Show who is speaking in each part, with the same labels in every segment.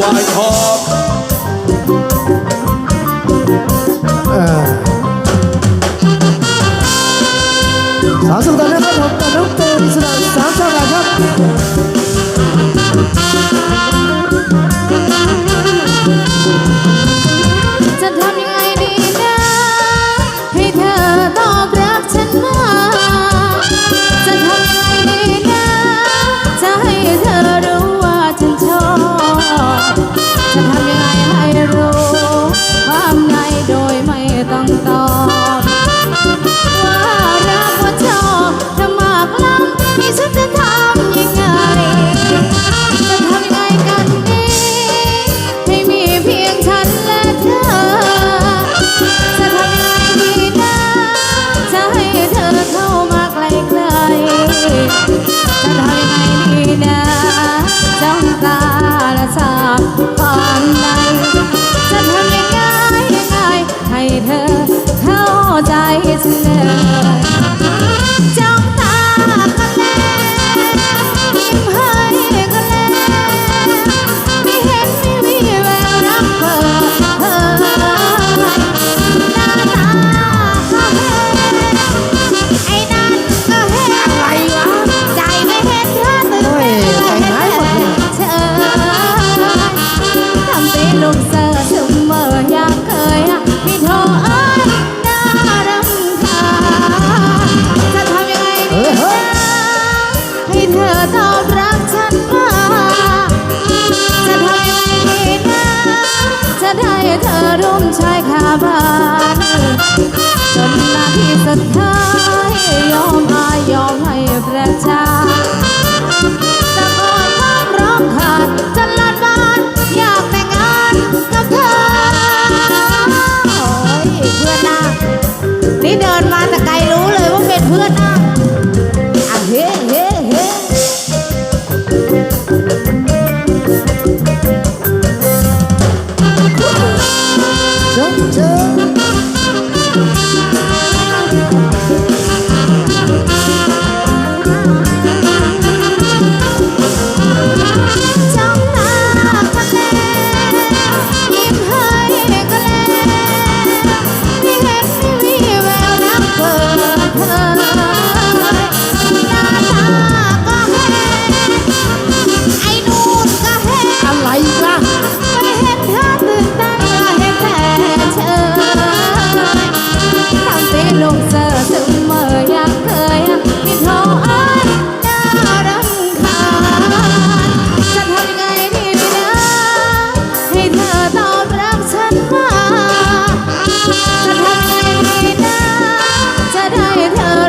Speaker 1: วายทอง
Speaker 2: สาวสุดยาดนะครับผมกับน้องเตยสนามสามชาติครับ
Speaker 3: ลูกเสือซึมืออยามเคยพี่ทเอ้ยน่ำคาญจะทำยังไงนะให้เธอตอบรับฉันมาจะทำยังไงนะจะได้เธอรุมชายคาบานจนนาทีสุดท้าย นี่เดินมาแต่ไกล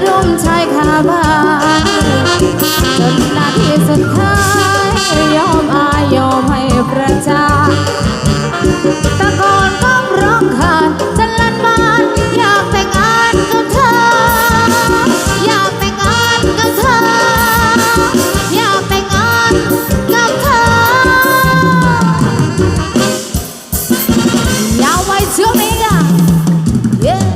Speaker 3: รุ่มชายคาบ้านจนนาทีสุดท้าย